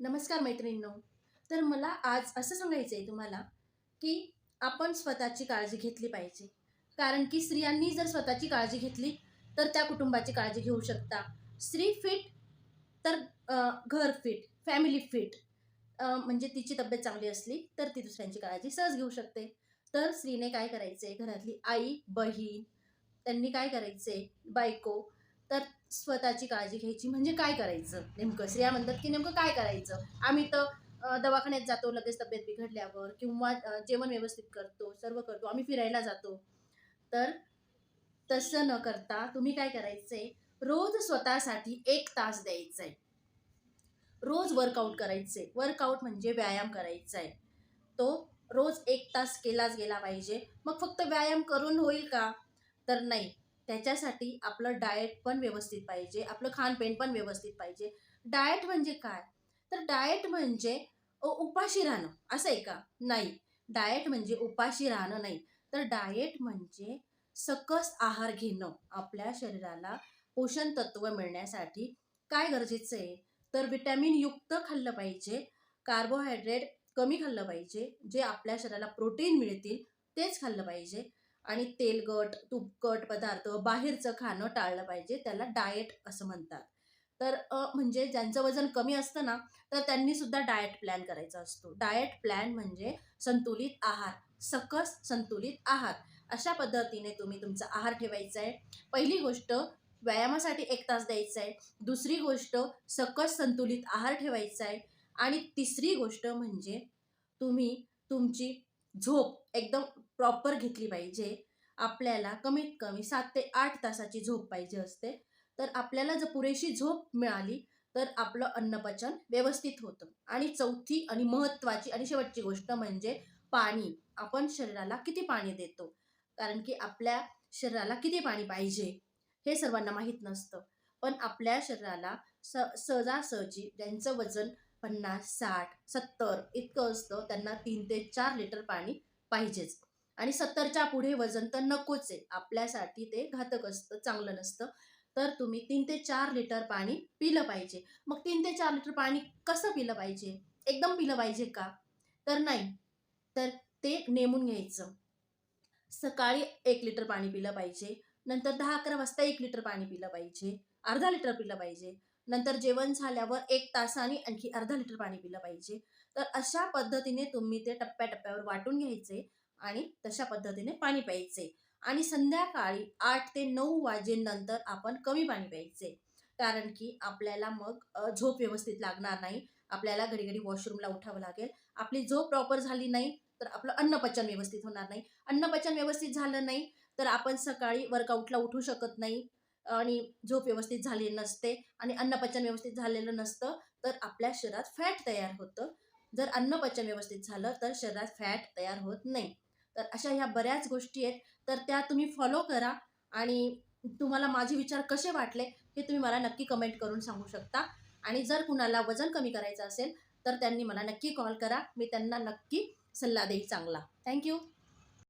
नमस्कार मैत्रिणींनो. तर मला आज असं सांगायचं आहे तुम्हाला की आपण स्वतःची काळजी घेतली पाहिजे. कारण की स्त्रियांनी जर स्वतःची काळजी घेतली तर त्या कुटुंबाची काळजी घेऊ शकता. स्त्री फिट तर घर फिट फॅमिली फिट म्हणजे तिची तब्येत चांगली असली तर ती दुसऱ्यांची काळजी सहज घेऊ शकते. तर स्त्रीने काय करायचे घरातली आई बहीण त्यांनी काय करायचे बायको तर स्वतःची काळजी घ्यायची. म्हणजे काय करायचं? नेमकं स्त्रिया म्हणतात की नेमकं काय करायचं? आम्ही तर दवाखान्यात जातो लगेच तब्येत बिघडल्यावर किंवा जेवण व्यवस्थित करतो सर्व करतो आम्ही फिरायला जातो. तर तसं न करता तुम्ही काय करायचंय? रोज स्वतःसाठी एक तास द्यायचा आहे रोज वर्कआउट करायचे वर्कआउट म्हणजे व्यायाम करायचा आहे तो रोज एक तास केलाच गेला पाहिजे. मग फक्त व्यायाम करून होईल का? तर नाही. त्याच्यासाठी आपलं डाएट पण व्यवस्थित पाहिजे आपलं खानपेन पण व्यवस्थित पाहिजे. डाएट म्हणजे काय? तर डाएट म्हणजे उपाशी राहणं असं आहे का? नाही. डाएट म्हणजे उपाशी राहणं नाही. तर डाएट म्हणजे सकस आहार घेणं आपल्या शरीराला पोषण तत्व मिळण्यासाठी. काय गरजेचं आहे? तर विटॅमिन युक्त खाल्लं पाहिजे कार्बोहायड्रेट कमी खाल्लं पाहिजे जे आपल्या शरीराला प्रोटीन मिळतील तेच खाल्लं पाहिजे. आणि तेलकट तुपकट पदार्थ बाहेरचं खाणं टाळलं पाहिजे त्याला डाएट असं म्हणतात. तर म्हणजे ज्यांचं वजन कमी असतं ना तर त्यांनी सुद्धा डाएट प्लॅन करायचा असतो. डाएट प्लॅन म्हणजे संतुलित आहार सकस संतुलित आहार. अशा पद्धतीने तुम्ही तुमचा आहार ठेवायचा आहे. पहिली गोष्ट व्यायामासाठी एक तास द्यायचा आहे. दुसरी गोष्ट सकस संतुलित आहार ठेवायचा आहे. आणि तिसरी गोष्ट म्हणजे तुम्ही तुमची झोप एकदम प्रॉपर घेतली पाहिजे. आपल्याला कमीत कमी सात ते आठ तासाची झोप पाहिजे असते. तर आपल्याला जर पुरेशी झोप मिळाली तर आपलं अन्नपचन व्यवस्थित होतं. आणि चौथी आणि महत्त्वाची आणि शेवटची गोष्ट म्हणजे पाणी. आपण शरीराला किती पाणी देतो? कारण की आपल्या शरीराला किती पाणी पाहिजे? हे सर्वांना माहीत नसतं. पण आपल्या शरीराला स सहजासहजी ज्यांचं वजन पन्नास साठ सत्तर इतकं असतं. त्यांना तीन ते चार लिटर पाणी पाहिजेच. आणि सत्तरच्या पुढे वजन तर नकोच आहे. आपल्यासाठी ते घातक असतं चांगलं नसतं. तर तुम्ही तीन ते चार लिटर पाणी पिलं पाहिजे. मग तीन ते चार लिटर पाणी कसं पिलं पाहिजे? एकदम पिलं पाहिजे का? तर नाही. तर ते नेमून घ्यायचं. सकाळी एक लिटर पाणी पिलं पाहिजे. नंतर दहा अकरा वाजता एक लिटर पाणी पिलं पाहिजे. अर्धा लिटर पिलं पाहिजे. नंतर जेवण झाल्यावर एक तासाने आणखी अर्धा लिटर पाणी पिलं पाहिजे. तर अशा पद्धतीने तुम्ही ते टप्प्याटप्प्यावर वाटून घ्यायचे आणि तशा पद्धतीने पाणी प्यायचे. आणि संध्याकाळी आठ ते नऊ वाजेनंतर आपण कमी पाणी प्यायचे. कारण की आपल्याला मग झोप व्यवस्थित लागणार नाही. आपल्याला घडी घडी वॉशरूमला उठावं लागेल. आपली झोप प्रॉपर झाली नाही तर आपलं अन्नपचन व्यवस्थित होणार नाही. अन्नपचन व्यवस्थित झालं नाही तर आपण सकाळी वर्कआउटला उठू शकत नाही. आणि झोप व्यवस्थित झाली नसते आणि अन्नपचन व्यवस्थित झालेलं नसतं तर आपल्या शरीरात फॅट तयार होतं. जर अन्नपचन व्यवस्थित झालं तर शरीरात फॅट तयार होत नाही. तर अशा ह्या बऱ्याच गोष्टी आहेत. तर त्या तुम्ही फॉलो करा आणि तुम्हाला माझे विचार कसे वाटले हे तुम्ही मला नक्की कमेंट करून सांगू शकता. आणि जर कुणाला वजन कमी करायचं असेल तर त्यांनी मला नक्की कॉल करा. मी त्यांना नक्की सल्ला देईल चांगला. थँक्यू